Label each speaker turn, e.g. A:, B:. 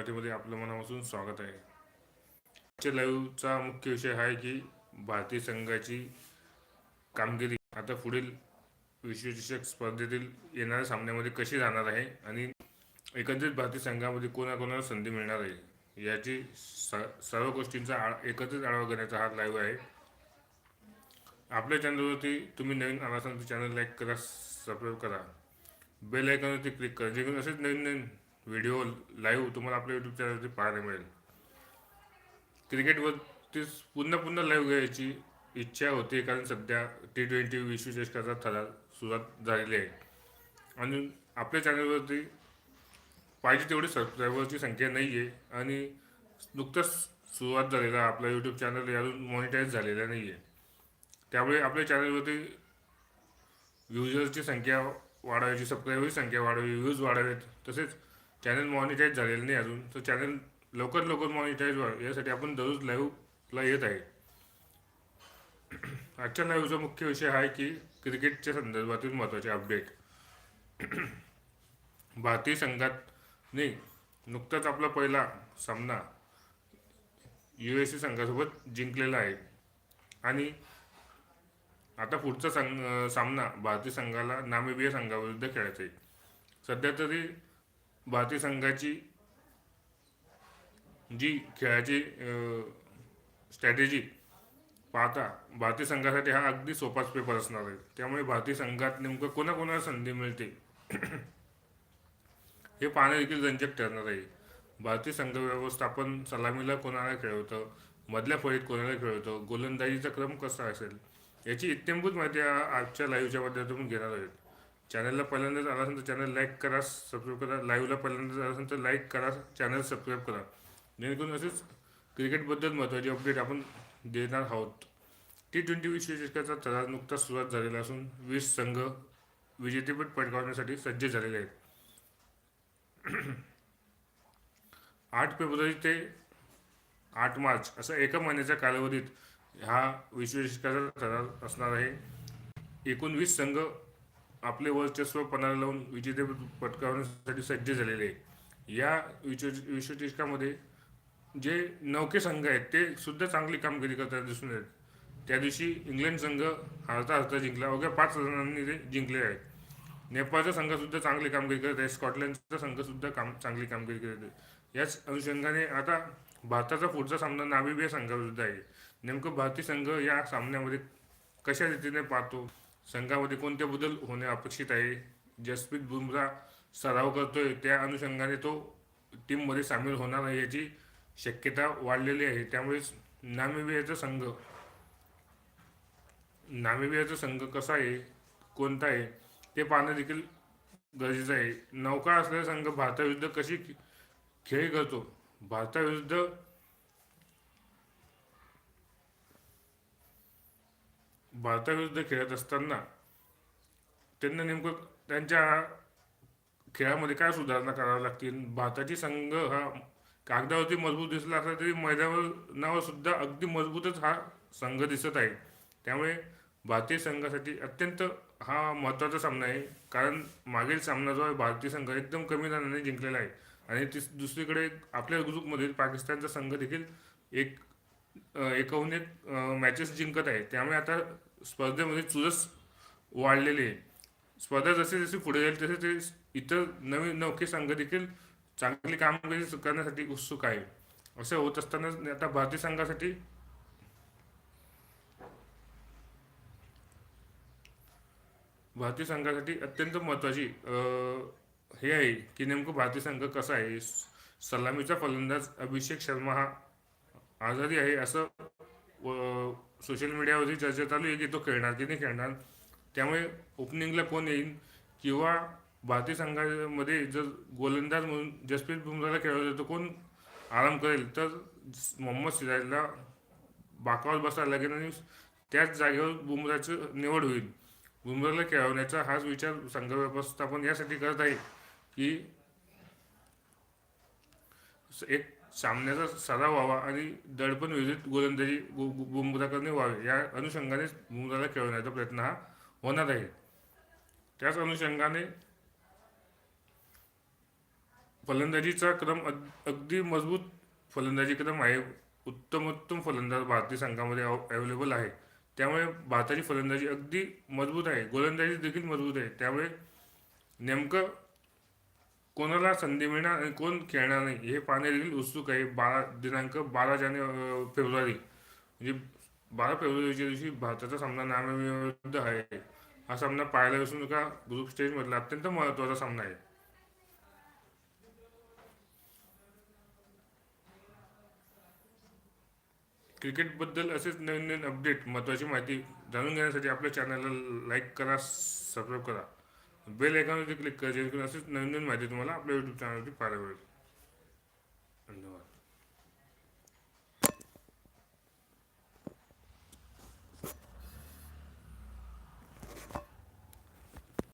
A: मराठीमध्ये आपलं मनापासून स्वागत आहे. आजच्या लाईव्हचा मुख्य विषय हा आहे की भारतीय संघाची कामगिरी. आता पुढील विश्वचषक स्पर्धेतील येणाऱ्या सामन्यामध्ये कशी जाणार आहे आणि एकत्रित भारतीय संघामध्ये कोणाकोणाला संधी मिळणार आहे याची स सर्व गोष्टींचा आ एकत्रित आढावा घेण्याचा हा लाईव्ह आहे. आपल्या चॅनलवरती तुम्ही नवीन आला असाल तर चॅनल लाईक करा सबस्क्राईब करा. बेल आयकॉनवरती क्लिक करा जेणेकरून असेच नवीन नवीन व्हिडिओ लाईव्ह तुम्हाला आपल्या यूट्यूब चॅनलवरती पाहायला मिळेल. क्रिकेटवरतीच पुन्हा पुन्हा लाईव्ह घ्यायची इच्छा होती कारण सध्या टी ट्वेंटी विश्वचषकाचा थरार सुरुवात झालेली आहे. आणि आपल्या चॅनलवरती पाहिजे तेवढी सबस्क्रायबरची संख्या नाही आहे आणि नुकतंच सुरुवात झालेला आपला यूट्यूब चॅनल यातून मॉनिटाईज झालेला नाही आहे त्यामुळे आपल्या चॅनलवरती युजर्सची संख्या वाढवायची सबस्क्रायबरची संख्या वाढावी व्ह्यूज वाढावेत तसेच चॅनल मॉनिटाईज झालेलं नाही अजून. तर चॅनल लवकर लवकर मॉनिटाईज व्हावं. यासाठी आपण दररोज लाईव्हला येत आहे. आजच्या लाईव्हचा मुख्य विषय हा आहे की क्रिकेटच्या संदर्भातील महत्त्वाचे अपडेट भारतीय संघातने नुकताच आपला पहिला सामना यू एस ए संघासोबत जिंकलेला आहे. आणि आता पुढचा संघ सामना भारतीय संघाला नामिबिया संघाविरुद्ध खेळायचा आहे. सध्या तरी भारतीय संघाची जी खेळाची स्ट्रॅटेजी पाहता भारतीय संघासाठी हा अगदी सोपाच पेपर असणार आहे. त्यामुळे भारतीय संघात नेमकं कोणाकोणाला संधी मिळते? हे पाहणे देखील रंजक ठरणार आहे. भारतीय संघ व्यवस्थापन सलामीला कोणाला खेळवतं? मधल्या फळीत कोणाला खेळवतं? गोलंदाजीचा क्रम कसा असेल? याची इत्यंभूत माहिती आजच्या लाईव्हच्या माध्यमातून घेणार आहोत. चॅनलला पहिल्यांदाच आला असेल तर चॅनल लाईक करा सबस्क्राईब करा लाईव्हला पहिल्यांदाच आला असेल तर लाईक करा चॅनल सबस्क्राईब करा. जेणेकरून असेच क्रिकेटबद्दल महत्त्वाचे अपडेट आपण देणार आहोत. टी ट्वेंटी विश्वचषकाचा तरार नुकताच सुरुवात झालेला असून वीस संघ विजेतेपद पटकावण्यासाठी सज्ज झालेले आहेत. आठ फेब्रुवारी ते आठ मार्च असा एका महिन्याच्या कालावधीत हा विश्वचषकाचा तरार असणार आहे. एकूण वीस संघ आपले वर्चस्व पणाला लावून विजेते पटकावण्यासाठी सज्ज झालेले आहे या विश्व विश्वचषकामध्ये जे नौके संघ आहेत ते सुद्धा चांगली कामगिरी करताना दिसून येत त्या दिवशी इंग्लंड संघ हरता हरता जिंकला. अवघ्या पाच रनांनी ते जिंकले आहेत. नेपाळचा संघ सुद्धा चांगली कामगिरी करत आहे. स्कॉटलंडचा संघसुद्धा काम चांगली कामगिरी करत आहे. याच अनुषंगाने आता भारताचा पुढचा सामना नामिबिया संघाविरुद्ध आहे. नेमकं भारतीय संघ या सामन्यामध्ये कशा रीतीने पाहतो? संघामध्ये कोणते बदल होणे अपेक्षित आहे? जसप्रीत बुमरा सराव करतोय त्या अनुषंगाने तो टीममध्ये सामील होणार आहे याची शक्यता वाढलेली आहे. त्यामुळेच नामिबियाचा संघ नामिबियाचा संघ कसा आहे कोणता आहे ते पाहणं देखील गरजेचं आहे. नौका असलेला संघ भारताविरुद्ध कशी खेळ करतो भारताविरुद्ध भारताविरुद्ध खेळत असताना त्यांना नेमकं त्यांच्या खेळामध्ये काय सुधारणा कराव्या लागतील? भारताची संघ हा कागदावरती मजबूत दिसला असला तरी मैदानावर सुद्धा अगदी मजबूतच हा संघ दिसत आहे. त्यामुळे भारतीय संघासाठी अत्यंत हा महत्त्वाचा सामना आहे. कारण मागील सामना जो आहे भारतीय संघ एकदम कमी रनाने जिंकलेला आहे. आणि ती दुसरीकडे आपल्या ग्रुपमध्ये पाकिस्तानचा संघ देखील एक एकाहून एक मॅचेस जिंकत आहे. त्यामुळे आता स्पर्धेमध्ये चुरस वाढलेली आहे. स्पर्धा जशी जशी पुढे जाईल तसे ते इतर नवीन नौके संघ देखील चांगली कामगिरी करण्यासाठी उत्सुक आहे असे होत असताना आता भारतीय संघासाठी भारतीय संघासाठी अत्यंत महत्त्वाची अं, हे आहे की नेमकं भारतीय संघ कसा आहे? सलामीचा फलंदाज अभिषेक शर्मा हा आजारी आहे असं सोशल मीडियावरती चर्चा चालू आहे की तो खेळणार की नाही खेळणार. त्यामुळे ओपनिंगला कोण येईल किंवा भारतीय संघामध्ये जर गोलंदाज म्हणून जसप्रीत बुमराहला खेळवलं तर कोण आराम करेल? तर मोहम्मद सिराजला बाकावर बसायला लागेल आणि त्याच जागेवर बुमराचं निवड होईल. बुमराला खेळवण्याचा हाच विचार संघ व्यवस्थापन यासाठी करत आहे की एक सामन्याचा सराव व्हावा आणि दडपण विरुद्ध गोलंदाजी बु- व्हावे. या अनुषंगाने बुमराला खेळवण्याचा प्रयत्न हा होणार आहे. त्याच अनुषंगाने फलंदाजीचा क्रम अग- अगदी मजबूत फलंदाजी क्रम आहे. उत्तमोत्तम फलंदाज भारतीय संघामध्ये अवेलेबल आहे. त्यामुळे भारताची फलंदाजी अगदी मजबूत आहे. गोलंदाजी देखील मजबूत आहे. त्यामुळे नेमकं कोणाला संधी मिळणार आणि कोण खेळणार नाही हे पाहणे देखील उत्सुक आहे. बारा दिनांक बारा जानेवारी फेब्रुवारी. म्हणजे बारा फेब्रुवारीच्या दिवशी भारताचा सामना नामेविरुद्ध आहे. हा सामना पाहायला विसरू नका ग्रुप स्टेजमधला अत्यंत महत्त्वाचा सामना आहे. क्रिकेटबद्दल असेच नवीन नवीन अपडेट महत्त्वाची माहिती जाणून घेण्यासाठी आपल्या चॅनलला लाईक करा सबस्क्राईब करा. बेल आयकॉनवरती क्लिक करा जेणेकरून असेच नवीन नवीन माहिती तुम्हाला आपल्या यूट्यूब चॅनलवरती पाहायला मिळेल. धन्यवाद.